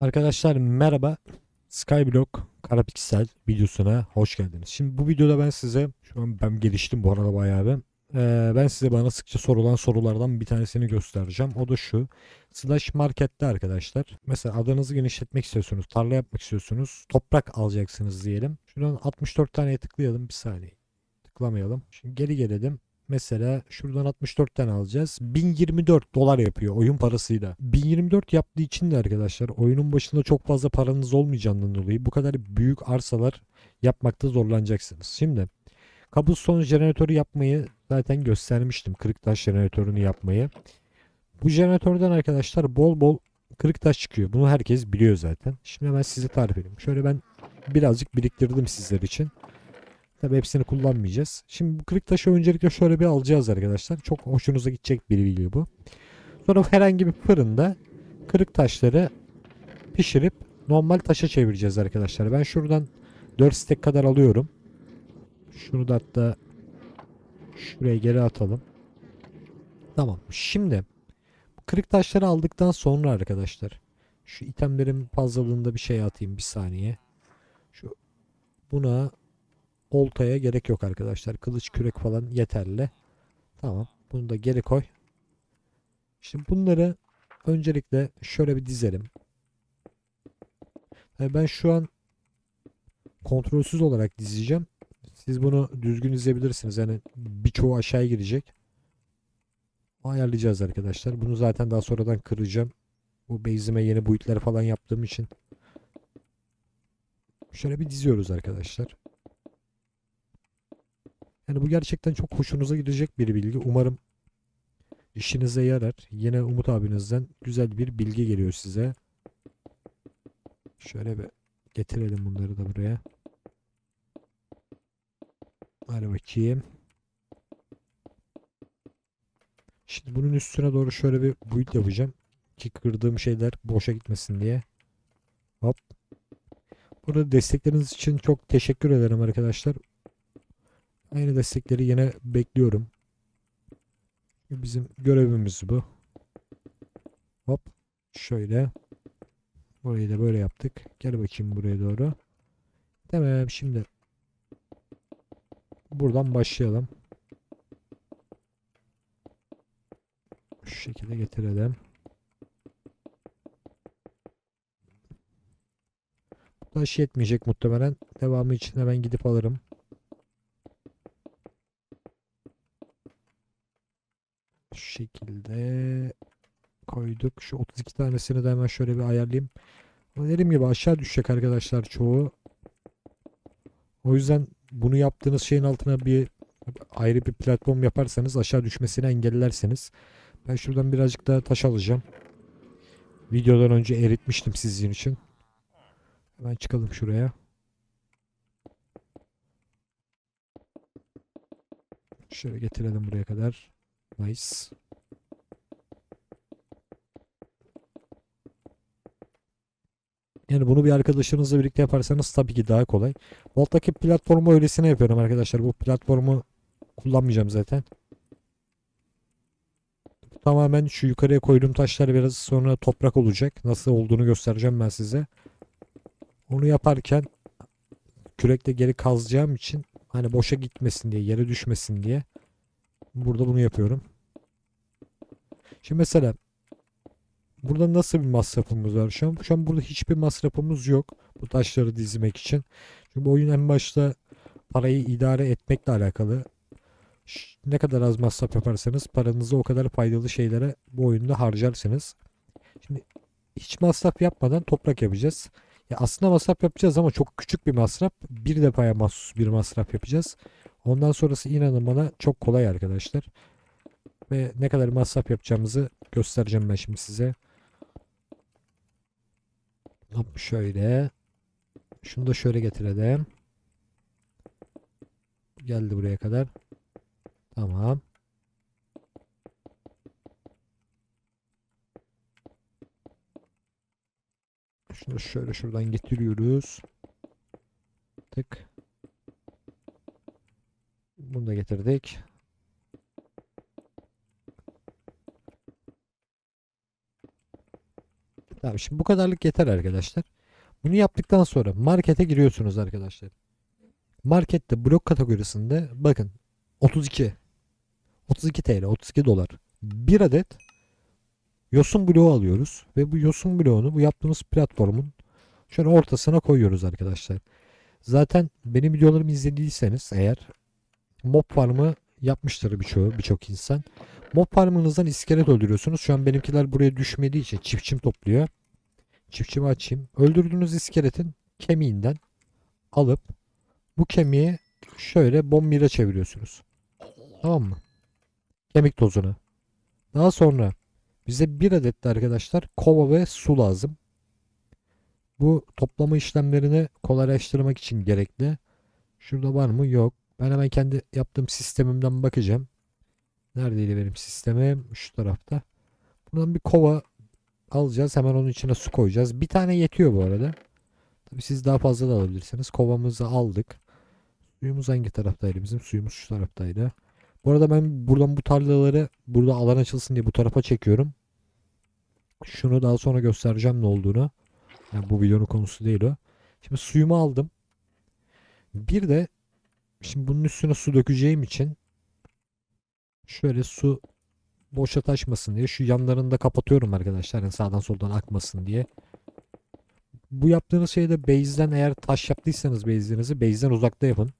Arkadaşlar merhaba. Skyblock Karapiksel videosuna hoş geldiniz. Şimdi bu videoda ben size şu an ben geliştim bu arada bayağı bir. Ee, ben size bana sıkça sorulan sorulardan bir tanesini göstereceğim. O da şu. Slash markette arkadaşlar. Mesela adanızı genişletmek istiyorsunuz. Tarla yapmak istiyorsunuz. Toprak alacaksınız diyelim. Şuradan 64 taneye tıklayalım. Bir saniye. Tıklamayalım. Şimdi geri gelelim. Mesela şuradan 64 tane alacağız. 1024 dolar yapıyor oyun parasıyla. 1024 yaptığı için de arkadaşlar oyunun başında çok fazla paranız olmayacağından dolayı bu kadar büyük arsalar yapmakta zorlanacaksınız. Şimdi Cobblestone jeneratörü yapmayı zaten göstermiştim. Kırık taş jeneratörünü yapmayı. Bu jeneratörden arkadaşlar bol bol kırık taş çıkıyor. Bunu herkes biliyor zaten. Şimdi ben size tarif edeyim. Şöyle ben birazcık biriktirdim sizler için. Tabi hepsini kullanmayacağız. Şimdi bu kırık taşı öncelikle şöyle bir alacağız arkadaşlar. Çok hoşunuza gidecek bir video bu. Sonra herhangi bir fırında kırık taşları pişirip normal taşa çevireceğiz arkadaşlar. Ben şuradan 4 stek kadar alıyorum. Şunu da hatta şuraya geri atalım. Tamam. Şimdi kırık taşları aldıktan sonra arkadaşlar şu itemlerin fazlalığında bir şey atayım bir saniye. Şu buna oltaya gerek yok arkadaşlar. Kılıç kürek falan yeterli. Tamam. Bunu da geri koy. Şimdi bunları öncelikle şöyle bir dizelim. Yani ben şu an kontrolsüz olarak dizeceğim. Siz bunu düzgün dizebilirsiniz. Yani birçoğu aşağıya girecek. Ayarlayacağız arkadaşlar. Bunu zaten daha sonradan kıracağım. Bu base'ime yeni boyutlar falan yaptığım için. Şöyle bir diziyoruz arkadaşlar. Yani bu gerçekten çok hoşunuza gidecek bir bilgi. Umarım işinize yarar. Yine Umut abinizden güzel bir bilgi geliyor size. Şöyle bir getirelim bunları da buraya. Hadi bakayım. Şimdi bunun üstüne doğru şöyle bir build yapacağım. Ki kırdığım şeyler boşa gitmesin diye. Hop. Burada destekleriniz için çok teşekkür ederim arkadaşlar. Aynı destekleri yine bekliyorum. Bizim görevimiz bu. Hop. Şöyle. Burayı da böyle yaptık. Gel bakayım buraya doğru. Tamam şimdi. Buradan başlayalım. Şu şekilde getirelim. Taş yetmeyecek muhtemelen. Devamı için hemen gidip alırım. Şu şekilde koyduk. Şu 32 tanesini de hemen şöyle bir ayarlayayım. Dediğim gibi aşağı düşecek arkadaşlar çoğu. O yüzden bunu yaptığınız şeyin altına bir ayrı bir platform yaparsanız aşağı düşmesini engellerseniz. Ben şuradan birazcık daha taş alacağım. Videodan önce eritmiştim sizin için. Hemen çıkalım şuraya. Şöyle getirelim buraya kadar. Nice. Yani bunu bir arkadaşınızla birlikte yaparsanız tabii ki daha kolay. Volt'taki platformu öylesine yapıyorum arkadaşlar. Bu platformu kullanmayacağım zaten. Tamamen şu yukarıya koyduğum taşlar biraz sonra toprak olacak. Nasıl olduğunu göstereceğim ben size. Onu yaparken kürekle geri kazacağım için hani boşa gitmesin diye, yere düşmesin diye burada bunu yapıyorum. Şimdi mesela burada nasıl bir masrafımız var şu an? Şu an burada hiçbir masrafımız yok. Bu taşları dizmek için. Çünkü oyun en başta parayı idare etmekle alakalı. Ne kadar az masraf yaparsanız paranızı o kadar faydalı şeylere bu oyunda harcarsınız. Şimdi hiç masraf yapmadan toprak yapacağız. Ya aslında masraf yapacağız ama çok küçük bir masraf. Bir defaya mahsus bir masraf yapacağız. Ondan sonrası inanın bana çok kolay arkadaşlar. Ve ne kadar masraf yapacağımızı göstereceğim ben şimdi size. Hop şöyle. Şunu da şöyle getirelim. Geldi buraya kadar. Tamam. Şunu şöyle şuradan getiriyoruz. Tık. Bunu da getirdik. Tamam şimdi bu kadarlık yeter arkadaşlar. Bunu yaptıktan sonra markete giriyorsunuz arkadaşlar. Markette blok kategorisinde bakın 32 32 TL 32 dolar bir adet yosun bloğu alıyoruz ve bu yosun bloğunu bu yaptığımız platformun şöyle ortasına koyuyoruz arkadaşlar. Zaten benim videolarımı izlediyseniz eğer mob farmı yapmıştır birçoğu birçok insan. Mob farmınızdan iskelet öldürüyorsunuz. Şu an benimkiler buraya düşmediği için çiftçim topluyor. Çiftçimi açayım. Öldürdüğünüz iskeletin kemiğinden alıp bu kemiği şöyle bombira çeviriyorsunuz. Tamam mı? Kemik tozunu. Daha sonra bize bir adet de arkadaşlar kova ve su lazım. Bu toplama işlemlerini kolaylaştırmak için gerekli. Şurada var mı? Yok. Ben hemen kendi yaptığım sistemimden bakacağım. Neredeydi benim sistemim? Şu tarafta. Buradan bir kova alacağız. Hemen onun içine su koyacağız. Bir tane yetiyor bu arada. Tabii siz daha fazla da alabilirsiniz. Kovamızı aldık. Suyumuz hangi taraftaydı? Bizim suyumuz şu taraftaydı. Bu arada ben buradan bu tarlaları burada alan açılsın diye bu tarafa çekiyorum. Şunu daha sonra göstereceğim ne olduğunu. Yani bu videonun konusu değil o. Şimdi suyumu aldım. Bir de şimdi bunun üstüne su dökeceğim için şöyle su boşa taşmasın diye şu yanlarını da kapatıyorum arkadaşlar. Yani sağdan soldan akmasın diye. Bu yaptığınız şeyde base'den eğer taş yaptıysanız base'lerinizi base'den uzakta yapın.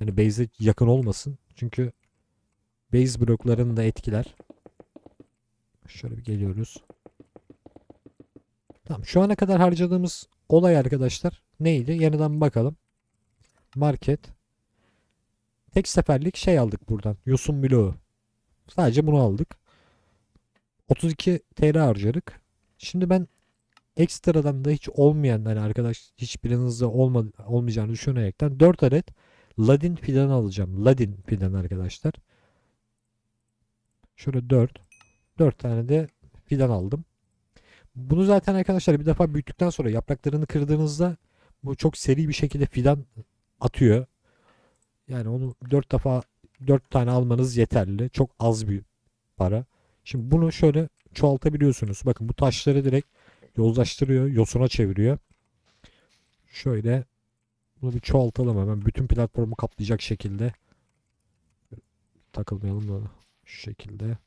Yani base'e yakın olmasın. Çünkü base bloklarını da etkiler. Şöyle bir geliyoruz. Tamam şu ana kadar harcadığımız olay arkadaşlar neydi? Yeniden bakalım. Market. Tek seferlik şey aldık buradan. Yosun bloğu. Sadece bunu aldık. 32 TL harcadık. Şimdi ben ekstradan da hiç olmayan hani arkadaş hiçbirinizde olma, olmayacağını düşünerekten 4 adet Ladin fidan alacağım. Ladin fidan arkadaşlar. Şöyle 4. 4 tane de fidan aldım. Bunu zaten arkadaşlar bir defa büyüttükten sonra yapraklarını kırdığınızda bu çok seri bir şekilde fidan atıyor. Yani onu 4 defa 4 tane almanız yeterli. Çok az bir para. Şimdi bunu şöyle çoğaltabiliyorsunuz. Bakın bu taşları direkt yozlaştırıyor, yosuna çeviriyor. Şöyle bunu bir çoğaltalım hemen. Bütün platformu kaplayacak şekilde. Takılmayalım da şu şekilde.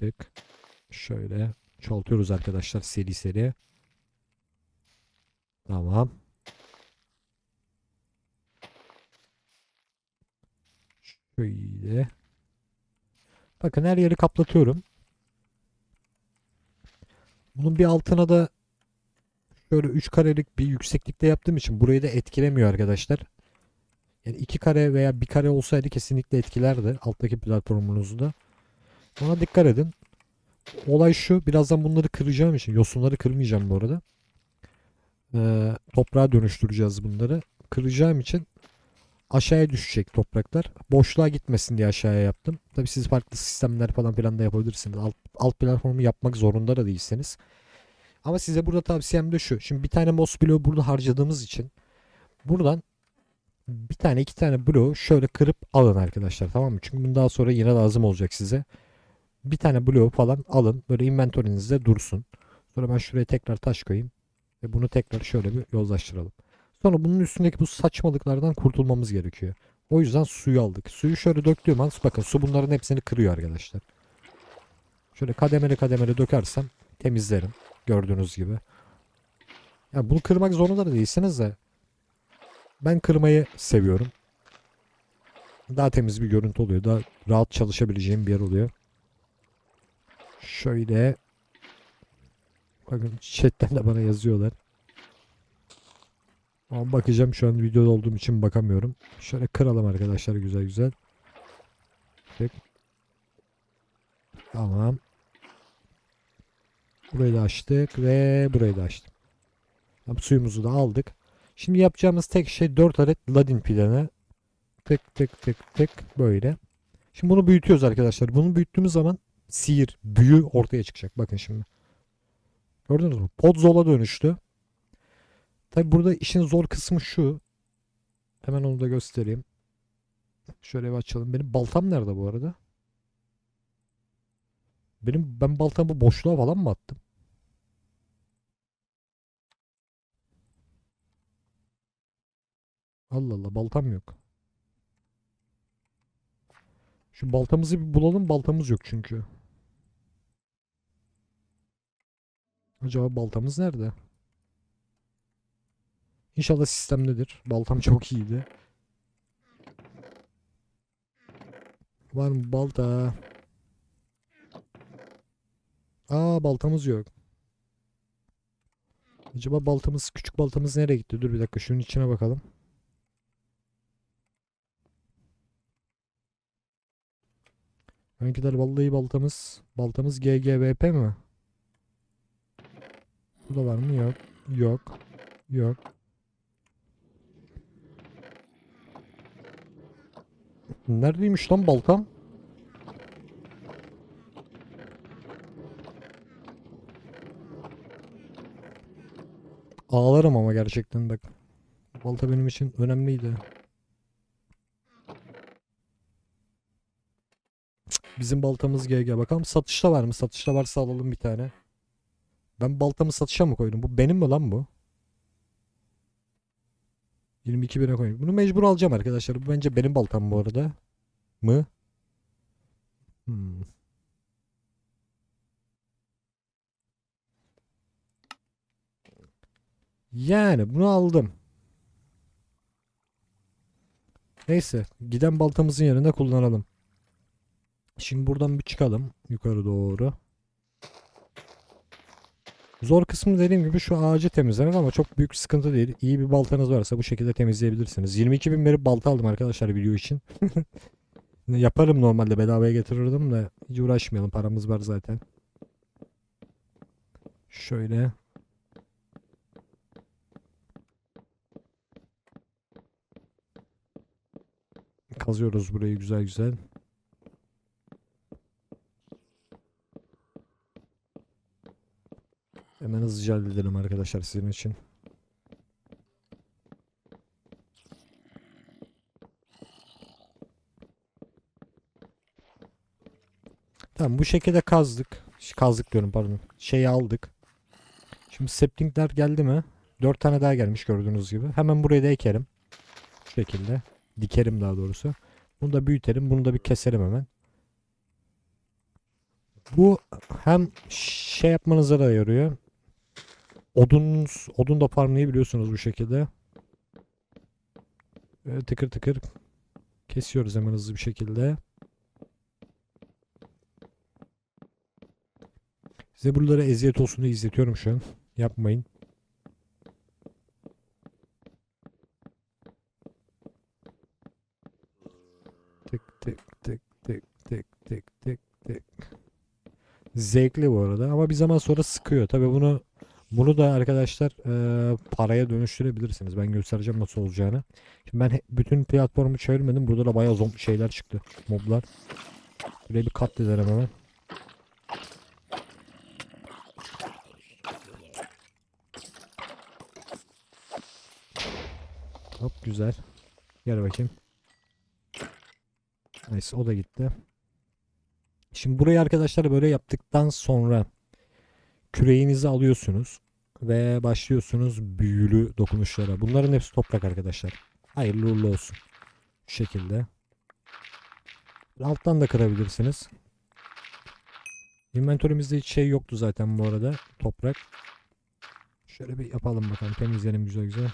Tık. Şöyle çoğaltıyoruz arkadaşlar seri seri. Tamam. Şöyle. Bakın her yeri kaplatıyorum. Bunun bir altına da şöyle 3 karelik bir yükseklikte yaptığım için burayı da etkilemiyor arkadaşlar. Yani 2 kare veya 1 kare olsaydı kesinlikle etkilerdi alttaki platformunuzu da. Ona dikkat edin. Olay şu. Birazdan bunları kıracağım için. Yosunları kırmayacağım bu arada. Ee, toprağa dönüştüreceğiz bunları. Kıracağım için aşağıya düşecek topraklar. Boşluğa gitmesin diye aşağıya yaptım. Tabi siz farklı sistemler falan filan da yapabilirsiniz. Alt, alt platformu yapmak zorunda da değilseniz. Ama size burada tavsiyem de şu. Şimdi bir tane mos bloğu burada harcadığımız için buradan bir tane iki tane bloğu şöyle kırıp alın arkadaşlar tamam mı? Çünkü bunu daha sonra yine lazım olacak size. Bir tane bloğu falan alın. Böyle inventorinizde dursun. Sonra ben şuraya tekrar taş koyayım. Ve bunu tekrar şöyle bir yozlaştıralım. Sonra bunun üstündeki bu saçmalıklardan kurtulmamız gerekiyor. O yüzden suyu aldık. Suyu şöyle döktüğüm an bakın su bunların hepsini kırıyor arkadaşlar. Şöyle kademeli kademeli dökersem temizlerim. Gördüğünüz gibi. Ya bunu kırmak zorunda da değilsiniz de ben kırmayı seviyorum. Daha temiz bir görüntü oluyor. Daha rahat çalışabileceğim bir yer oluyor. Şöyle bakın chatten de bana yazıyorlar. Ama bakacağım şu an videoda olduğum için bakamıyorum. Şöyle kıralım arkadaşlar güzel güzel. Tık. Tamam. Burayı da açtık ve burayı da açtık. Tamam, suyumuzu da aldık. Şimdi yapacağımız tek şey 4 adet ladin planı. Tık tık tık tık böyle. Şimdi bunu büyütüyoruz arkadaşlar. Bunu büyüttüğümüz zaman sihir, büyü ortaya çıkacak. Bakın şimdi. Gördünüz mü? Podzol'a dönüştü. Tabi burada işin zor kısmı şu. Hemen onu da göstereyim. Şöyle bir açalım. Benim baltam nerede bu arada? Benim ben baltamı boşluğa falan mı attım? Allah Allah baltam yok. Şu baltamızı bir bulalım. Baltamız yok çünkü. Acaba baltamız nerede? İnşallah sistemdedir. Baltam çok iyiydi. Var mı balta? Aa baltamız yok. Acaba baltamız, küçük baltamız nereye gitti? Dur bir dakika şunun içine bakalım. Önkiler vallahi baltamız. Baltamız GGVP mi? Burada var mı? Yok. Yok. Yok. Neredeymiş lan baltam? Ağlarım ama gerçekten bak. Balta benim için önemliydi. Bizim baltamız GG. Bakalım satışta var mı? Satışta varsa alalım bir tane. Ben baltamı satışa mı koydum? Bu benim mi lan bu? 22 bine koyayım. Bunu mecbur alacağım arkadaşlar. Bu bence benim baltam bu arada. Mı? Hmm. Yani bunu aldım. Neyse. Giden baltamızın yerine kullanalım. Şimdi buradan bir çıkalım. Yukarı doğru. Zor kısmı dediğim gibi şu ağacı temizlemek ama çok büyük sıkıntı değil. İyi bir baltanız varsa bu şekilde temizleyebilirsiniz. 22 bin verip balta aldım arkadaşlar video için. Yaparım normalde bedavaya getirirdim de hiç uğraşmayalım paramız var zaten. Şöyle. Kazıyoruz burayı güzel güzel. Hemen hızlıca halledelim arkadaşlar sizin için. Tamam bu şekilde kazdık. Kazdık diyorum pardon. Şeyi aldık. Şimdi saplingler geldi mi? 4 tane daha gelmiş gördüğünüz gibi. Hemen buraya da ekerim. Şu şekilde. Dikerim daha doğrusu. Bunu da büyütelim. Bunu da bir keselim hemen. Bu hem şey yapmanıza da yarıyor. Odununuz, odun da farmlayabiliyorsunuz bu şekilde. Böyle tıkır tıkır kesiyoruz hemen hızlı bir şekilde. Size buralara eziyet olsun diye izletiyorum şu an. Yapmayın. Tık tık tık tık tık tık tık tık. Zevkli bu arada ama bir zaman sonra sıkıyor. Tabii bunu bunu da arkadaşlar eee, paraya dönüştürebilirsiniz. Ben göstereceğim nasıl olacağını. Şimdi ben bütün platformu çevirmedim. Burada da bayağı zom şeyler çıktı. Moblar. Buraya bir katledelim hemen. Hop güzel. Gel bakayım. Neyse o da gitti. Şimdi burayı arkadaşlar böyle yaptıktan sonra küreğinizi alıyorsunuz ve başlıyorsunuz büyülü dokunuşlara. Bunların hepsi toprak arkadaşlar. Hayırlı uğurlu olsun. Şu şekilde. Alttan da kırabilirsiniz. Inventörümüzde hiç şey yoktu zaten bu arada. Toprak. Şöyle bir yapalım bakalım. Temizleyelim güzel güzel.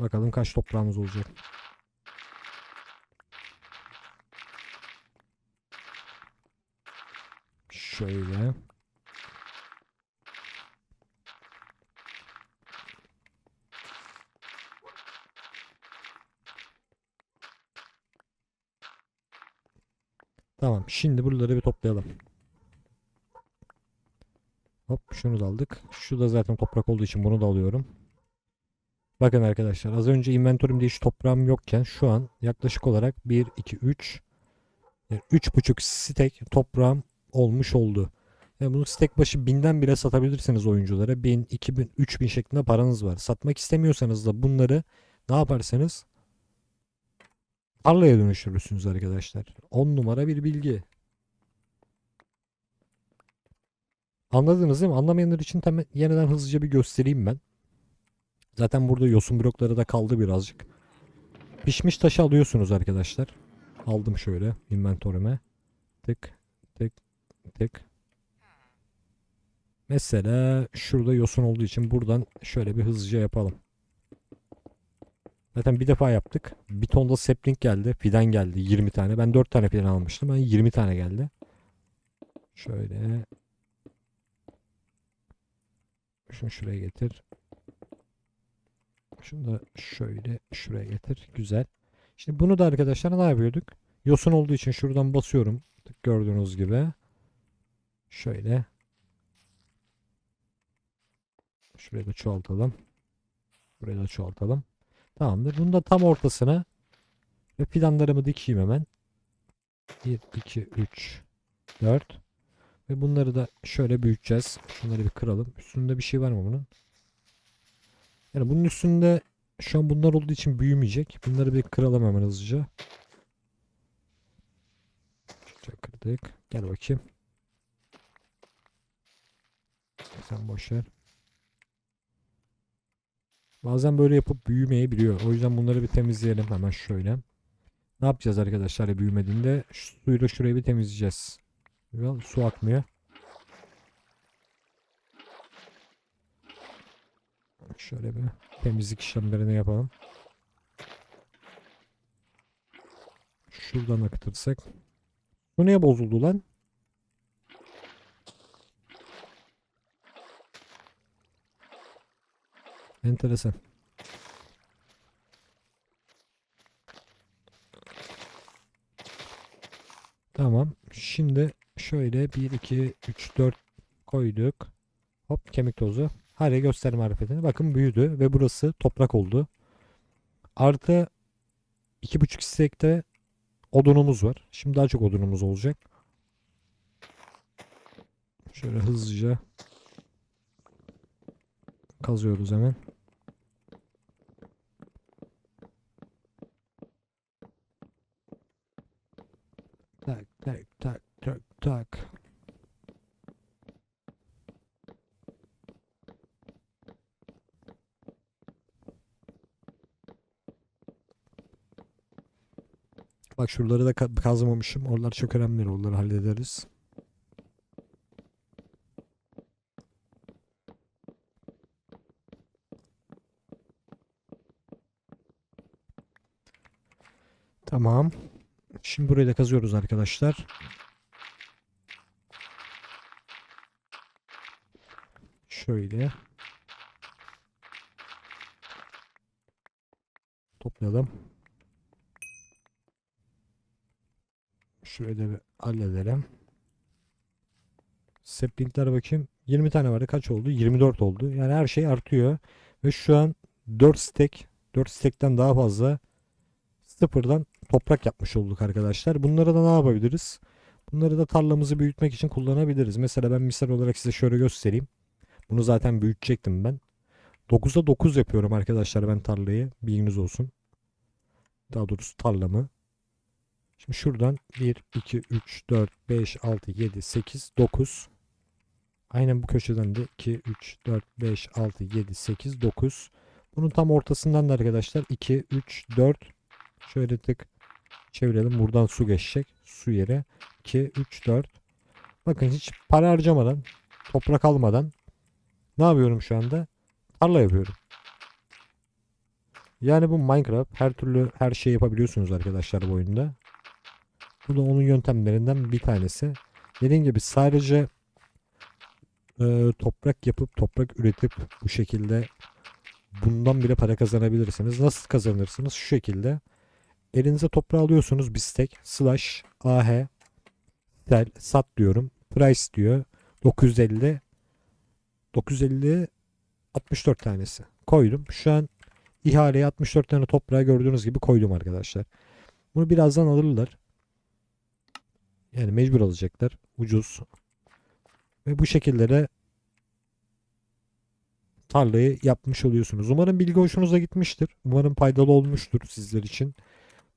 Bakalım kaç toprağımız olacak. Şöyle. Tamam. Şimdi buraları bir toplayalım. Hop şunu da aldık. Şu da zaten toprak olduğu için bunu da alıyorum. Bakın arkadaşlar az önce inventörümde hiç toprağım yokken şu an yaklaşık olarak 1, 2, 3 yani 3,5 stek toprağım olmuş oldu. Yani bunu stek başı binden bile satabilirsiniz oyunculara. 1000, 2000, 3000 şeklinde paranız var. Satmak istemiyorsanız da bunları ne yaparsanız tarlaya dönüştürürsünüz arkadaşlar. 10 numara bir bilgi. Anladınız değil mi? Anlamayanlar için yeniden hızlıca bir göstereyim ben. Zaten burada yosun blokları da kaldı birazcık. Pişmiş taşı alıyorsunuz arkadaşlar. Aldım şöyle inventörüme. Tık tık tık. Mesela şurada yosun olduğu için buradan şöyle bir hızlıca yapalım. Zaten bir defa yaptık. Bir tonda sapling geldi. Fidan geldi 20 tane. Ben 4 tane fidan almıştım. Ben 20 tane geldi. Şöyle. Şunu şuraya getir. Şunu da şöyle şuraya getir. Güzel. Şimdi bunu da arkadaşlar ne yapıyorduk? Yosun olduğu için şuradan basıyorum. Gördüğünüz gibi. Şöyle. Şurayı da çoğaltalım. Burayı da çoğaltalım. Tamamdır. Bunu da tam ortasına ve fidanlarımı dikeyim hemen. 1, 2, 3, 4 ve bunları da şöyle büyüteceğiz. Şunları bir kıralım. Üstünde bir şey var mı bunun? Yani bunun üstünde şu an bunlar olduğu için büyümeyecek. Bunları bir kıralım hemen hızlıca. Şöyle kırdık. Gel bakayım. Sen boş ver. Bazen böyle yapıp büyümeyebiliyor. O yüzden bunları bir temizleyelim hemen şöyle. Ne yapacağız arkadaşlar büyümediğinde? Şu suyu da şurayı bir temizleyeceğiz. Ya, su akmıyor. Şöyle bir temizlik işlemlerini yapalım. Şuradan akıtırsak. Bu niye bozuldu lan? Enteresan. Tamam. Şimdi şöyle 1, 2, 3, 4 koyduk. Hop kemik tozu. Hadi göster marifetini. Bakın büyüdü ve burası toprak oldu. Artı 2,5 istekte odunumuz var. Şimdi daha çok odunumuz olacak. Şöyle hızlıca kazıyoruz hemen. Tak. Bak şuraları da ka- kazmamışım. Oralar çok önemli. Oraları hallederiz. Tamam. Şimdi burayı da kazıyoruz arkadaşlar. Şöyle. Toplayalım. Da bir halledelim. Saplingler bakayım. 20 tane vardı. Kaç oldu? 24 oldu. Yani her şey artıyor. Ve şu an 4 stack 4 stack'ten daha fazla sıfırdan toprak yapmış olduk arkadaşlar. Bunları da ne yapabiliriz? Bunları da tarlamızı büyütmek için kullanabiliriz. Mesela ben misal olarak size şöyle göstereyim. Bunu zaten büyütecektim ben. 9'a 9 yapıyorum arkadaşlar ben tarlayı. Bilginiz olsun. Daha doğrusu tarlamı. Şimdi şuradan 1, 2, 3, 4, 5, 6, 7, 8, 9. Aynen bu köşeden de 2, 3, 4, 5, 6, 7, 8, 9. Bunun tam ortasından da arkadaşlar 2, 3, 4. Şöyle tık çevirelim. Buradan su geçecek. Su yere 2, 3, 4. Bakın hiç para harcamadan, toprak almadan ne yapıyorum şu anda? Tarla yapıyorum. Yani bu Minecraft her türlü her şey yapabiliyorsunuz arkadaşlar bu oyunda. Bu da onun yöntemlerinden bir tanesi. Dediğim gibi sadece e, toprak yapıp toprak üretip bu şekilde bundan bile para kazanabilirsiniz. Nasıl kazanırsınız? Şu şekilde. Elinize toprağı alıyorsunuz bir stack slash ah sell sat diyorum. Price diyor. 950 950 64 tanesi koydum. Şu an ihaleye 64 tane toprağı gördüğünüz gibi koydum arkadaşlar. Bunu birazdan alırlar. Yani mecbur alacaklar. Ucuz. Ve bu şekilde de tarlayı yapmış oluyorsunuz. Umarım bilgi hoşunuza gitmiştir. Umarım faydalı olmuştur sizler için.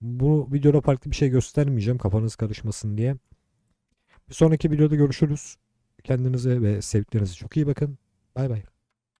Bu videoda farklı bir şey göstermeyeceğim kafanız karışmasın diye. Bir sonraki videoda görüşürüz. Kendinize ve sevdiklerinize çok iyi bakın. Bye bye.